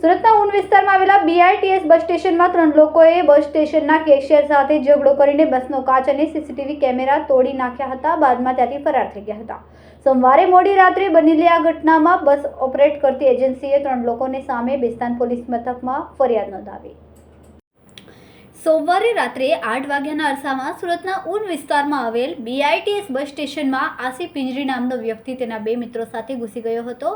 સુરતના ઉન વિસ્તારમાં આવેલા બીઆરટીએસ બસ સ્ટેશનમાં ત્રણ લોકોએ બસ સ્ટેશનના કેશિયર સાથે ઝઘડો કરીને બસનો કાચ અને સીસીટીવી કેમેરા તોડી નાખ્યા હતા. બાદમાં ત્યાંથી ફરાર થઈ ગયા હતા. સોમવારે મોડી રાત્રે બનેલી આ ઘટનામાં બસ ઓપરેટ કરતી એજન્સીએ ત્રણ લોકોને સામે બેસ્તાન પોલીસ મથકમાં ફરિયાદ નોંધાવી. સોમવારે રાત્રે આઠ વાગ્યાના અરસામાં સુરતના ઉન વિસ્તારમાં આવેલ બીઆઈટીએસ બસ સ્ટેશનમાં આસિફ પિંજરી નામનો વ્યક્તિ તેના બે મિત્રો સાથે ઘૂસી ગયો હતો.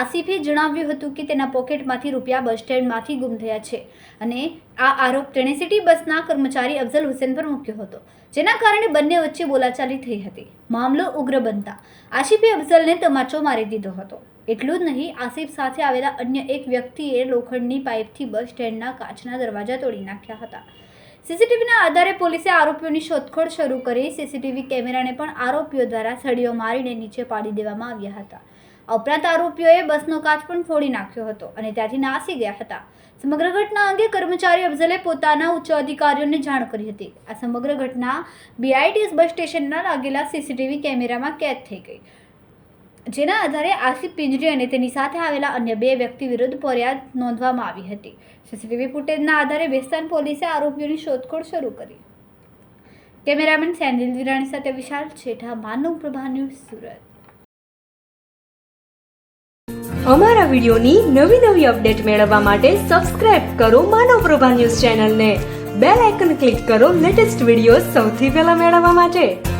આસિફે જણાવ્યું હતું કે તેના પોકેટમાંથી રૂપિયા બસ સ્ટેન્ડમાંથી ગુમ થયા છે અને આ આરોપ તેણે સિટી બસના કર્મચારી અફઝલ હુસેન પર મૂક્યો હતો, જેના કારણે બંને વચ્ચે બોલાચાલી થઈ હતી. મામલો ઉગ્ર બનતા આસિફે અફઝલને તમાચો મારી દીધો હતો. એટલું જ નહીં, આસિફ સાથે આવેલા અન્ય એક વ્યક્તિએ લોખંડની પાઇપથી બસ સ્ટેન્ડના કાચના દરવાજા તોડી નાખ્યા હતા. સીસીટીવીના આધારે પોલીસે આરોપીઓની શોધખોળ શરૂ કરી. સીસીટીવી કેમેરાને પણ આરોપીઓ દ્વારા સળીઓ મારીને નીચે પાડી દેવામાં આવ્યા હતા. આ ઉપરાંત આરોપીઓએ બસનો કાચ પણ ફોડી નાખ્યો હતો અને ત્યાંથી નાસી ગયા હતા. સમગ્ર ઘટના અંગે કર્મચારી અફઝલે પોતાના ઉચ્ચ અધિકારીઓને જાણ કરી હતી. આ સમગ્ર ઘટના બીઆઈટીએસ બસ સ્ટેશનના લાગેલા સીસીટીવી કેમેરામાં કેદ થઈ ગઈ. જેના આધારે આસિફ પિંજરી અને તેની સાથે આવેલા અન્ય બે વ્યક્તિ વિરુદ્ધ ફરિયાદ નોંધવામાં આવી હતી. સીસીટીવી ફૂટેજના આધારે બેસ્તાન પોલીસે આરોપીઓની શોધખોળ શરૂ કરી. કેમેરામેન સેન્દિલ વિરાણી સાથે વિશાલ છેઠા, માનવ પ્રભા ન્યૂઝ સુરત. અમારા વિડીયોની નવી નવી અપડેટ મેળવવા માટે સબસ્ક્રાઇબ કરો માનવ પ્રભા ન્યૂઝ ચેનલને. બેલ આઇકન ક્લિક કરો લેટેસ્ટ વીડિયો સૌથી પહેલા મેળવવા માટે.